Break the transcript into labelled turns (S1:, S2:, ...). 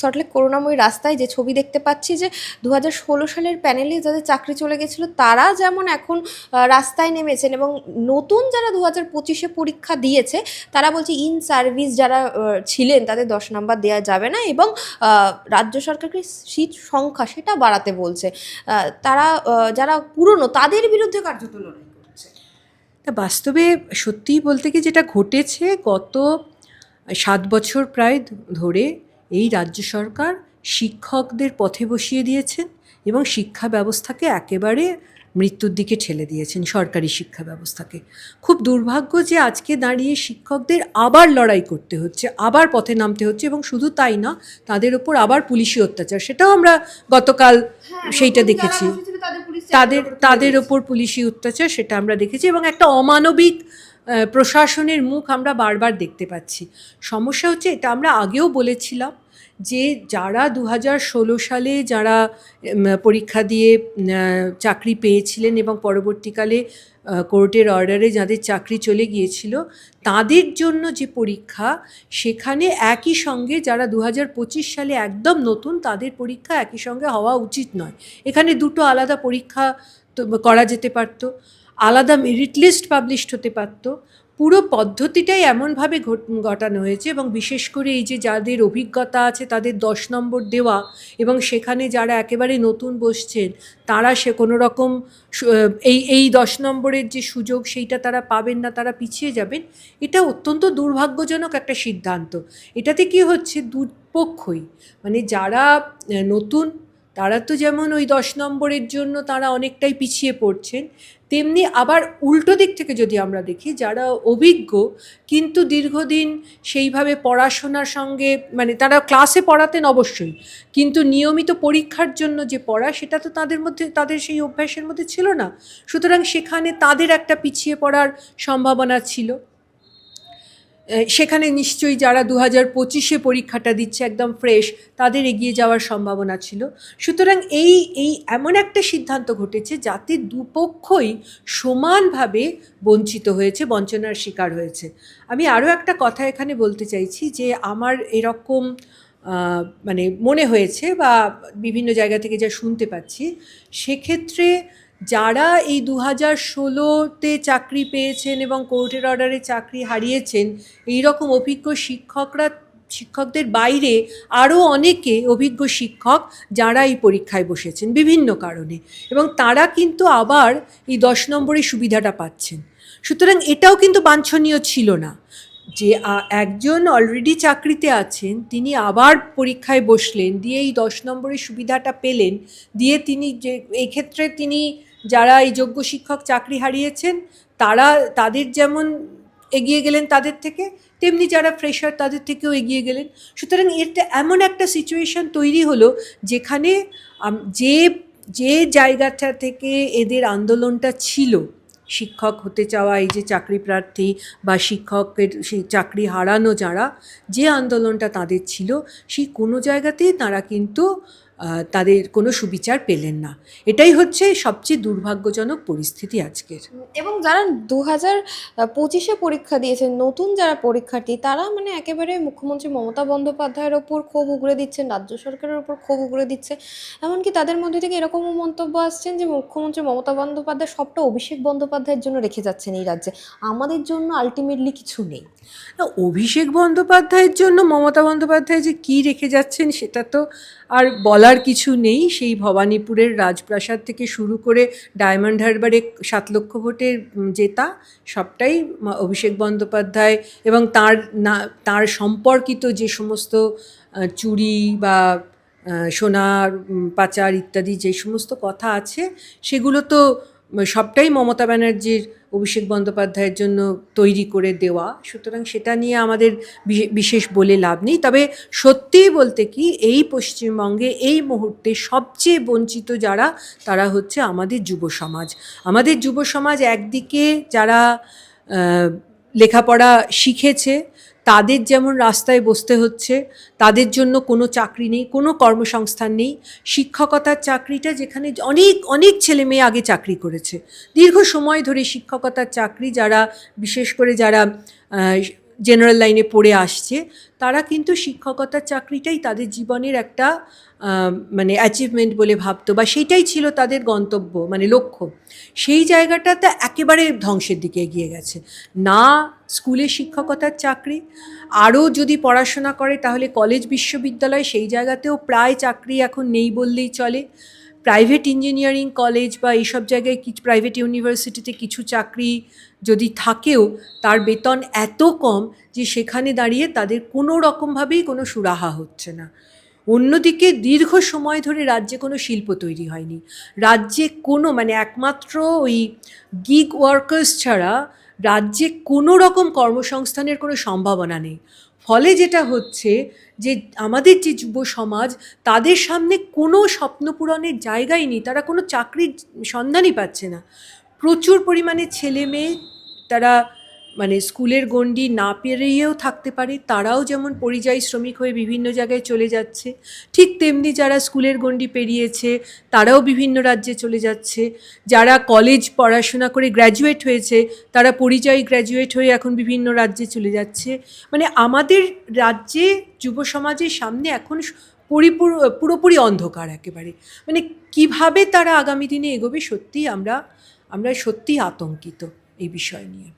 S1: সল্টলেক করুণাময়ী রাস্তায় যে ছবি দেখতে পাচ্ছি যে দু হাজার ষোলো সালের প্যানেলে যাদের চাকরি চলে গেছিল, তারা যেমন এখন রাস্তায় নেমেছেন এবং নতুন যারা দু হাজার পঁচিশে পরীক্ষা দিয়েছে, তারা বলছে ইন সার্ভিস যারা ছিলেন তাদের দশ নম্বর দেওয়া যাবে না এবং রাজ্য সরকারকে সিট সংখ্যা সেটা বাড়াতে বলছে। তারা যারা পুরনো, তাদের বিরুদ্ধে কার্যত লড়াই করছে।
S2: তা বাস্তবে সত্যিই বলতে কি যেটা ঘটেছে, গত সাত বছর প্রায় ধরে এই রাজ্য সরকার শিক্ষকদের পথে বসিয়ে দিয়েছেন এবং শিক্ষা ব্যবস্থাকে একেবারে মৃত্যুর দিকে ঠেলে দিয়েছেন সরকারি শিক্ষা ব্যবস্থাকে। খুব দুর্ভাগ্য যে আজকে দাঁড়িয়ে শিক্ষকদের আবার লড়াই করতে হচ্ছে আবার পথে নামতে হচ্ছে এবং শুধু তাই না তাদের ওপর আবার পুলিশি অত্যাচার সেটাও আমরা গতকাল সেইটা দেখেছি। তাদের তাদের ওপর পুলিশি অত্যাচার সেটা আমরা দেখেছি এবং একটা অমানবিক প্রশাসনের মুখ আমরা বারবার দেখতে পাচ্ছি। সমস্যা হচ্ছে এটা আমরা আগেও বলেছিলাম যে যারা দু ষোলো সালে যারা পরীক্ষা দিয়ে চাকরি পেয়েছিলেন এবং পরবর্তীকালে কোর্টের অর্ডারে যাদের চাকরি চলে গিয়েছিল, তাদের জন্য যে পরীক্ষা, সেখানে একই সঙ্গে যারা দু হাজার পঁচিশ সালে একদম নতুন, তাদের পরীক্ষা একই সঙ্গে হওয়া উচিত নয়। এখানে দুটো আলাদা পরীক্ষা করা যেতে পারতো। আলাদা মেরিট লিস্ট পাবলিশড হতে পারত। পুরো পদ্ধতিটাই এমনভাবে ঘট- ঘটানো হয়েছে এবং বিশেষ করে এই যে যাদের অভিজ্ঞতা আছে, তাদের দশ নম্বর দেওয়া এবং সেখানে যারা একেবারে নতুন বসছেন, তারা সে কোনো রকম এই এই দশ নম্বরের যে সুযোগ সেইটা তারা পাবেন না, তারা পিছিয়ে যাবেন, এটা অত্যন্ত দুর্ভাগ্যজনক একটা সিদ্ধান্ত। এটাতে কি হচ্ছে? দুপক্ষই। মানে যারা নতুন তারা তো যেমন ওই দশ নম্বরের জন্য তারা অনেকটাই পিছিয়ে পড়ছেন, তেমনি আবার উল্টো দিক থেকে যদি আমরা দেখি, যারা অভিজ্ঞ কিন্তু দীর্ঘদিন সেইভাবে পড়াশোনার সঙ্গে মানে তারা ক্লাসে পড়াতেন অবশ্যই, কিন্তু নিয়মিত পরীক্ষার জন্য যে পড়া, সেটা তো তাদের মধ্যে, তাদের সেই অভ্যাসের মধ্যে ছিল না। সুতরাং সেখানে তাদের একটা পিছিয়ে পড়ার সম্ভাবনা ছিল। সেখানে নিশ্চয়ই যারা দু হাজার পঁচিশে পরীক্ষাটা দিচ্ছে একদম ফ্রেশ তাদের এগিয়ে যাওয়ার সম্ভাবনা ছিল। সুতরাং এই এই এমন একটা সিদ্ধান্ত ঘটেছে যাতে দুপক্ষই সমানভাবে বঞ্চিত হয়েছে, বঞ্চনার শিকার হয়েছে। আমি আরও একটা কথা এখানে বলতে চাইছি যে আমার এরকম মানে মনে হয়েছে বা বিভিন্ন জায়গা থেকে যা শুনতে পাচ্ছি, সেক্ষেত্রে যারা এই দু হাজার ষোলোতে চাকরি পেয়েছেন এবং কোর্টের অর্ডারে চাকরি হারিয়েছেন এই রকম অভিজ্ঞ শিক্ষকরা, শিক্ষকদের বাইরে আরও অনেকে অভিজ্ঞ শিক্ষক যারা এই পরীক্ষায় বসেছেন বিভিন্ন কারণে। এবং তারা কিন্তু আবার এই দশ নম্বরের সুবিধাটা পাচ্ছেন। সুতরাং এটাও কিন্তু বাঞ্ছনীয় ছিল না যে একজন অলরেডি চাকরিতে আছেন, তিনি আবার পরীক্ষায় বসলেন, দিয়ে এই দশ নম্বরের সুবিধাটা পেলেন, দিয়ে তিনি যে এই ক্ষেত্রে তিনি যারা এই যোগ্য শিক্ষক চাকরি হারিয়েছেন, তারা, তাদের যেমন এগিয়ে গেলেন তাদের থেকে, তেমনি যারা ফ্রেশার তাদের থেকেও এগিয়ে গেলেন। সুতরাং এটা এমন একটা সিচুয়েশন তৈরি হলো যেখানে যে যে জায়গাটা থেকে এদের আন্দোলনটা ছিল, শিক্ষক হতে চাওয়া, এই যে চাকরি প্রার্থী বা শিক্ষকের সেই চাকরি হারানো যারা, যে আন্দোলনটা তাদের ছিল, সেই কোনো জায়গাতেই তারা কিন্তু তাদের কোনো সুবিচার পেলেন না। এটাই হচ্ছে সবচেয়ে দুর্ভাগ্যজনক পরিস্থিতি আজকের।
S1: এবং যারা দু হাজার পঁচিশে পরীক্ষা দিয়েছেন নতুন যারা পরীক্ষার্থী তারা মানে একেবারে মুখ্যমন্ত্রী মমতা বন্দ্যোপাধ্যায়ের ওপর ক্ষোভ উগড়ে দিচ্ছেন রাজ্য সরকারের ওপর ক্ষোভ উগড়ে দিচ্ছে। এমনকি তাদের মধ্যে থেকে এরকমও মন্তব্য আসছেন যে মুখ্যমন্ত্রী মমতা বন্দ্যোপাধ্যায় সবটা অভিষেক বন্দ্যোপাধ্যায়ের জন্য রেখে যাচ্ছেন এই রাজ্যে। আমাদের জন্য আলটিমেটলি কিছু নেই।
S2: না, অভিষেক বন্দ্যোপাধ্যায়ের জন্য মমতা বন্দ্যোপাধ্যায় যে কী রেখে যাচ্ছেন সেটা তো আর বলার কিছু নেই। সেই ভবানীপুরের রাজপ্রাসাদ থেকে শুরু করে ডায়মন্ড হারবারে সাত লক্ষ ভোটের জেতা, সবটাই অভিষেক বন্দ্যোপাধ্যায় এবং তার না, তার সম্পর্কিত যে সমস্ত চুরি বা সোনার পাচার ইত্যাদি যে সমস্ত কথা আছে, সেগুলো তো সবটাই মমতা ব্যানার্জির অভিষেক বন্দ্যোপাধ্যায়ের জন্য তৈরি করে দেওয়া। সুতরাং সেটা নিয়ে আমাদের বিশে- বিশেষ বলে লাভ নেই। তবে সত্যিই বলতে কি, এই পশ্চিমবঙ্গে এই মুহূর্তে সবচেয়ে বঞ্চিত যারা, তারা হচ্ছে আমাদের যুব সমাজ। আমাদের যুব সমাজ একদিকে যারা লেখাপড়া শিখেছে তাদের যেমন রাস্তায় বসতে হচ্ছে, তাদের জন্য কোনো চাকরি নেই, কোনো কর্মসংস্থান নেই। শিক্ষকতার চাকরিটা যেখানে অনেক অনেক ছেলে মেয়ে আগে চাকরি করেছে। দীর্ঘ সময় ধরে শিক্ষকতার চাকরি যারা, বিশেষ করে যারা জেনারেল লাইনে পড়ে আসছে, তারা কিন্তু শিক্ষকতার চাকরিটাই তাদের জীবনের একটা মানে অ্যাচিভমেন্ট বলে ভাবতো বা সেইটাই ছিল তাদের গন্তব্য মানে লক্ষ্য। সেই জায়গাটাতে একেবারে ধ্বংসের দিকে এগিয়ে গেছে। না স্কুলে শিক্ষকতার চাকরি, আরও যদি পড়াশোনা করে তাহলে কলেজ বিশ্ববিদ্যালয় সেই জায়গাতেও প্রায় চাকরি এখন নেই বললেই চলে। প্রাইভেট ইঞ্জিনিয়ারিং কলেজ বা এইসব জায়গায় কিছু প্রাইভেট ইউনিভার্সিটিতে কিছু চাকরি যদি থাকেও, তার বেতন এত কম যে সেখানে দাঁড়িয়ে তাদের কোনো রকমভাবেই কোনো সুরাহা হচ্ছে না। অন্যদিকে দীর্ঘ সময় ধরে রাজ্যে কোনো শিল্প তৈরি হয়নি। রাজ্যে কোনো মানে একমাত্র ওই গিগ ওয়ার্কার্স ছাড়া রাজ্যে কোনো রকম কর্মসংস্থানের কোনো সম্ভাবনা নেই। ফলে যেটা হচ্ছে যে আমাদের যে যুব সমাজ, তাদের সামনে কোনো স্বপ্নপূরণের জায়গাই নেই। তারা কোনো চাকরির সন্ধানই পাচ্ছে না। প্রচুর পরিমাণে ছেলে মেয়ে, তারা মানে স্কুলের গণ্ডি না পেরিয়েও থাকতে পারে, তারাও যেমন পরিযায়ী শ্রমিক হয়ে বিভিন্ন জায়গায় চলে যাচ্ছে, ঠিক তেমনি যারা স্কুলের গণ্ডি পেরিয়েছে, তারাও বিভিন্ন রাজ্যে চলে যাচ্ছে। যারা কলেজ পড়াশোনা করে গ্র্যাজুয়েট হয়েছে, তারা পরিযায়ী গ্র্যাজুয়েট হয়ে এখন বিভিন্ন রাজ্যে চলে যাচ্ছে। মানে আমাদের রাজ্যে, যুব সমাজের সামনে এখন পরিপূর, পুরোপুরি অন্ধকার একেবারে। মানে কীভাবে তারা আগামী দিনে এগোবে সত্যিই আমরা আমরা সত্যিই আতঙ্কিত এই বিষয় নিয়ে।